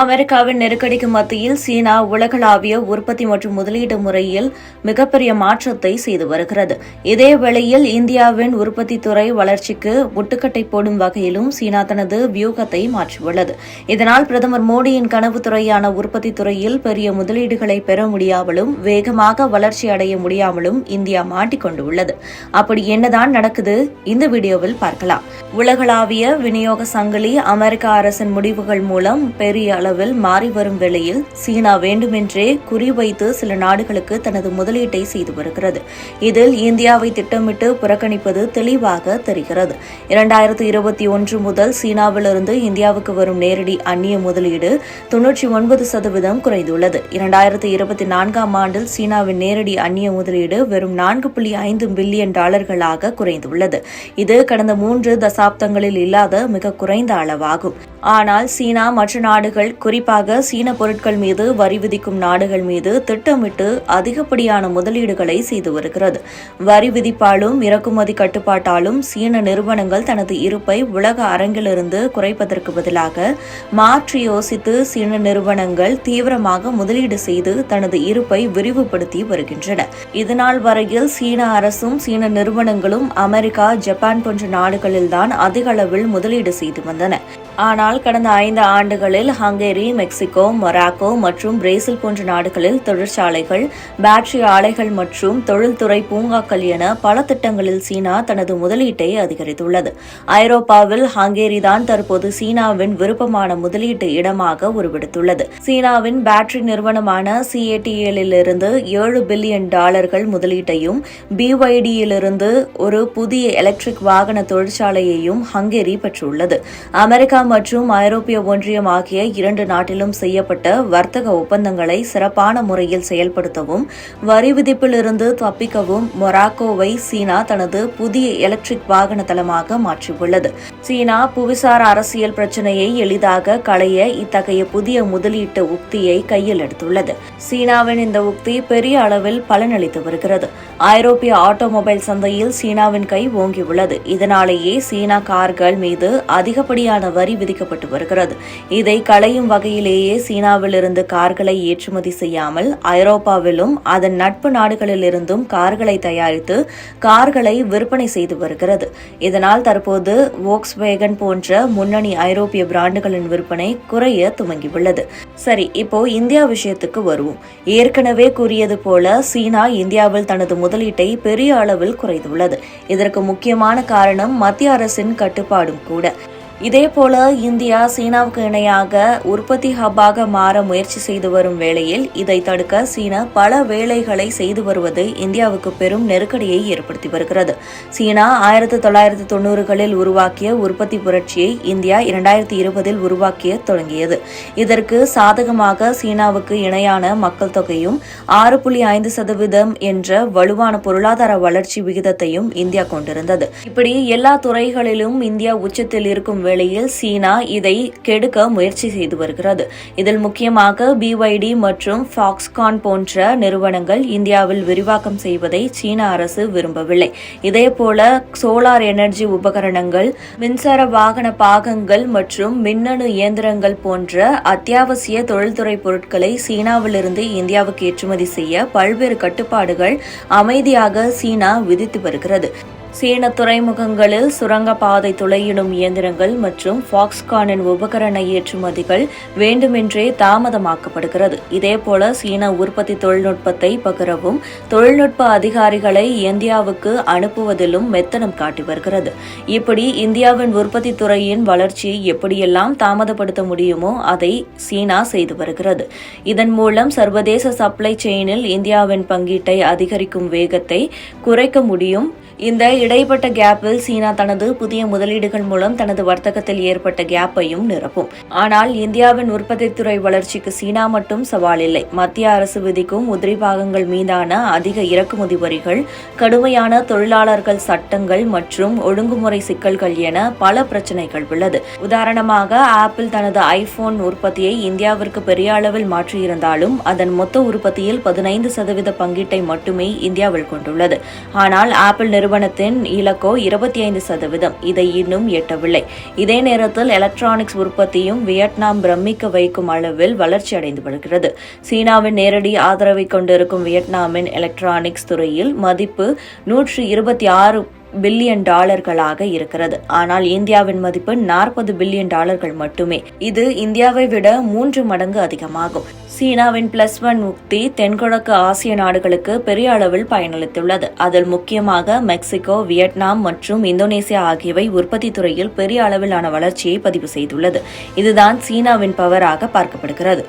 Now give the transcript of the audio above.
அமெரிக்காவின் நெருக்கடிக்கு மத்தியில் சீனா உலகளாவிய உற்பத்தி மற்றும் முதலீடு முறையில் மிகப்பெரிய மாற்றத்தை செய்து வருகிறது. இதே வேளையில் இந்தியாவின் உற்பத்தி துறை வளர்ச்சிக்கு முட்டுக்கட்டை போடும் வகையிலும் சீனா தனது வியூகத்தை மாற்றியுள்ளது. இதனால் பிரதமர் மோடியின் கனவு துறையான உற்பத்தி துறையில் பெரிய முதலீடுகளை பெற முடியாமலும் வேகமாக வளர்ச்சி அடைய முடியாமலும் இந்தியா மாட்டிக்கொண்டுள்ளது. அப்படி என்னதான் நடக்குது? இந்த வீடியோவில் பார்க்கலாம். உலகளாவிய விநியோக சங்கிலி அமெரிக்க அரசின் முடிவுகள் மூலம் பெரிய அளவில் மாறி வரும் வேளையில் சீனா வேண்டுமென்றே குறிவைத்து சில நாடுகளுக்கு தனது முதலீட்டை செய்து வருகிறது. இதில் இந்தியாவை திட்டமிட்டு புறக்கணிப்பது தெளிவாக தெரிகிறது. இரண்டாயிரத்து இருபத்தி ஒன்று முதல் சீனாவிலிருந்து இந்தியாவுக்கு வரும் நேரடி அந்நிய முதலீடு தொன்னூற்றி ஒன்பது சதவீதம் குறைந்துள்ளது. இரண்டாயிரத்து இருபத்தி நான்காம் ஆண்டில் சீனாவின் நேரடி அந்நிய முதலீடு வெறும் நான்கு புள்ளி ஐந்து பில்லியன் டாலர்களாக குறைந்துள்ளது. இது கடந்த மூன்று தசாப்தங்களில் இல்லாத மிக குறைந்த அளவாகும். ஆனால் சீனா மற்ற நாடுகள் குறிப்பாக சீன பொருட்கள் மீது வரி விதிக்கும் நாடுகள் மீது திட்டமிட்டு அதிகப்படியான முதலீடுகளை செய்து வருகிறது. வரி விதிப்பாலும் இறக்குமதி கட்டுப்பாட்டாலும் சீன நிறுவனங்கள் தனது இருப்பை உலக அரங்கிலிருந்து குறைப்பதற்கு பதிலாக மாற்றி யோசித்து சீன நிறுவனங்கள் தீவிரமாக முதலீடு செய்து தனது இருப்பை விரிவுபடுத்தி வருகின்றன. இதனால் வரையில் சீன அரசும் சீன நிறுவனங்களும் அமெரிக்கா ஜப்பான் போன்ற நாடுகளில்தான் அதிக அளவில் முதலீடு செய்து வந்தன. ஆனால் கடந்த ஐந்து ஆண்டுகளில் ஹங்கேரி மெக்சிகோ மொராக்கோ மற்றும் பிரேசில் போன்ற நாடுகளில் தொழிற்சாலைகள் பேட்டரி ஆலைகள் மற்றும் தொழில்துறை பூங்காக்கள் என பல திட்டங்களில் சீனா தனது முதலீட்டை அதிகரித்துள்ளது. ஐரோப்பாவில் ஹங்கேரி தான் தற்போது சீனாவின் விருப்பமான முதலீட்டு இடமாக உருவெடுத்துள்ளது. சீனாவின் பேட்டரி நிறுவனமான சிஏடிஎல்லிருந்து ஏழு பில்லியன் டாலர்கள் முதலீட்டையும் பிஒய்டியிலிருந்து ஒரு புதிய எலக்ட்ரிக் வாகன தொழிற்சாலையையும் ஹங்கேரி பெற்றுள்ளது. அமெரிக்கா மற்றும் ஐரோப்பிய ஒன்றியம் ஆகிய இரண்டு நாட்டிலும் செய்யப்பட்ட வர்த்தக ஒப்பந்தங்களை சிறப்பான முறையில் செயல்படுத்தவும் வரி விதிப்பிலிருந்து தப்பிக்கவும் மொராக்கோவை சீனா தனது புதிய எலக்ட்ரிக் வாகன தளமாக மாற்றியுள்ளது. சீனா புவிசார் அரசியல் பிரச்சினையை எளிதாக களைய இத்தகைய புதிய முதலீட்டு உக்தியை கையில் எடுத்துள்ளது. சீனாவின் இந்த உக்தி பெரிய அளவில் பலனளித்து வருகிறது. ஐரோப்பிய ஆட்டோமொபைல் சந்தையில் சீனாவின் கை ஓங்கியுள்ளது. இதனாலேயே சீனா கார்கள் மீது அதிகப்படியான வரி விதிக்கப்பட்டு வருகிறது. இதை களையும் வகையிலேயே சீனாவிலிருந்து கார்களை ஏற்றுமதி செய்யாமல் ஐரோப்பாவிலும் அதன் நட்பு நாடுகளிலிருந்தும் கார்களை தயாரித்து கார்களை விற்பனை செய்து வருகிறது. இதனால் தற்போது வோக்ஸ் வேகன் போன்ற முன்னணி ஐரோப்பிய பிராண்டுகளின் விற்பனை குறைய துவங்கியுள்ளது. சரி இப்போ இந்தியா விஷயத்துக்கு வருவோம். ஏற்கனவே கூறியது போல சீனா இந்தியாவில் தனது முதலீட்டை பெரிய அளவில் குறைத்துள்ளது. இதற்கு முக்கியமான காரணம் மத்திய அரசின் கட்டுப்பாடும் கூட. இதேபோல இந்தியா சீனாவுக்கு இணையாக உற்பத்தி ஹப்பாக மாற முயற்சி செய்து வரும் வேளையில் இதை தடுக்க சீனா பல வேலைகளை செய்து வருவது இந்தியாவுக்கு பெரும் நெருக்கடியை ஏற்படுத்தி வருகிறது. சீனா ஆயிரத்தி தொள்ளாயிரத்தி தொண்ணூறுகளில் உருவாக்கிய உற்பத்தி புரட்சியை இந்தியா இரண்டாயிரத்தி இருபதில் உருவாக்கிய தொடங்கியது. இதற்கு சாதகமாக சீனாவுக்கு இணையான மக்கள் தொகையும் ஆறு புள்ளி ஐந்து சதவீதம் என்ற வலுவான பொருளாதார வளர்ச்சி விகிதத்தையும் இந்தியா கொண்டிருந்தது. இப்படி எல்லா துறைகளிலும் இந்தியா உச்சத்தில் இருக்கும் வேளையில் சீனா இதை கெடுக்க முயற்சி செய்து வருகிறது. இதில் முக்கியமாக பிஒய்டி மற்றும் ஃபாக்ஸ்கான் போன்ற நிறுவனங்கள் இந்தியாவில் விரிவாக்கம் செய்வதை சீன அரசு விரும்பவில்லை. இதேபோல சோலார் எனர்ஜி உபகரணங்கள் மின்சார வாகன பாகங்கள் மற்றும் மின்னணு இயந்திரங்கள் போன்ற அத்தியாவசிய தொழில்துறை பொருட்களை சீனாவிலிருந்து இந்தியாவுக்கு ஏற்றுமதி செய்ய பல்வேறு கட்டுப்பாடுகள் அமைதியாக சீனா விதித்து வருகிறது. சீன துறைமுகங்களில் சுரங்கப்பாதை துளையிடும் இயந்திரங்கள் மற்றும் ஃபாக்ஸ்கானின் உபகரண ஏற்றுமதிகள் வேண்டுமென்றே தாமதமாக்கப்படுகிறது. இதேபோல சீன உற்பத்தி தொழில்நுட்பத்தை பகிரவும் தொழில்நுட்ப அதிகாரிகளை இந்தியாவுக்கு அனுப்புவதிலும் மெத்தனம் காட்டி வருகிறது. இப்படி இந்தியாவின் உற்பத்தி துறையின் வளர்ச்சியை எப்படியெல்லாம் தாமதப்படுத்த முடியுமோ அதை சீனா செய்து வருகிறது. இதன் மூலம் சர்வதேச சப்ளை செயினில் இந்தியாவின் பங்கீட்டை அதிகரிக்கும் வேகத்தை குறைக்க முடியும் இந்த இடைப்பட்ட கேப்பில் சீனா தனது புதிய முதலீடுகள் மூலம் தனது வர்த்தகத்தில் ஏற்பட்ட கேப்பையும் நிரப்பும். ஆனால் இந்தியாவின் உற்பத்தி துறை வளர்ச்சிக்கு சீனா மட்டும் சவால் இல்லை. மத்திய அரசு விதிக்கும் உதிரி பாகங்கள் மீதான அதிக இறக்குமதி வரிகள் கடுமையான தொழிலாளர்கள் சட்டங்கள் மற்றும் ஒழுங்குமுறை சிக்கல்கள் என பல பிரச்சனைகள் உள்ளது. உதாரணமாக ஆப்பிள் தனது ஐபோன் உற்பத்தியை இந்தியாவிற்கு பெரிய அளவில் மாற்றியிருந்தாலும் அதன் மொத்த உற்பத்தியில் பதினைந்து சதவீத பங்கீட்டை மட்டுமே இந்தியாவில் கொண்டுள்ளது. ஆனால் ஆப்பிள் நிறுவனத்தின் இலக்கோ இருபத்தி ஐந்து சதவீதம். இதை இன்னும் எட்டவில்லை. இதே நேரத்தில் எலக்ட்ரானிக்ஸ் உற்பத்தியும் வியட்நாம் பிரமிக்க வைக்கும் அளவில் வளர்ச்சி அடைந்து வருகிறது. சீனாவின் நேரடி ஆதரவை கொண்டிருக்கும் வியட்நாமின் எலக்ட்ரானிக்ஸ் துறையில் மதிப்பு நூற்றி இருபத்தி ஆறு பில்லியன் டாலர்களாக இருக்கிறது. ஆனால் இந்தியாவின் மதிப்பு நாற்பது பில்லியன் டாலர்கள் மட்டுமே. இது இந்தியாவை விட மூன்று மடங்கு அதிகமாகும். சீனாவின் பிளஸ் ஒன் உக்தி தென்கிழக்கு ஆசிய நாடுகளுக்கு பெரிய அளவில் பயனளித்துள்ளது. அதில் முக்கியமாக மெக்சிகோ வியட்நாம் மற்றும் இந்தோனேசியா ஆகியவை உற்பத்தி துறையில் பெரிய அளவிலான வளர்ச்சியை பதிவு செய்துள்ளது. இதுதான் சீனாவின் பவராக பார்க்கப்படுகிறது.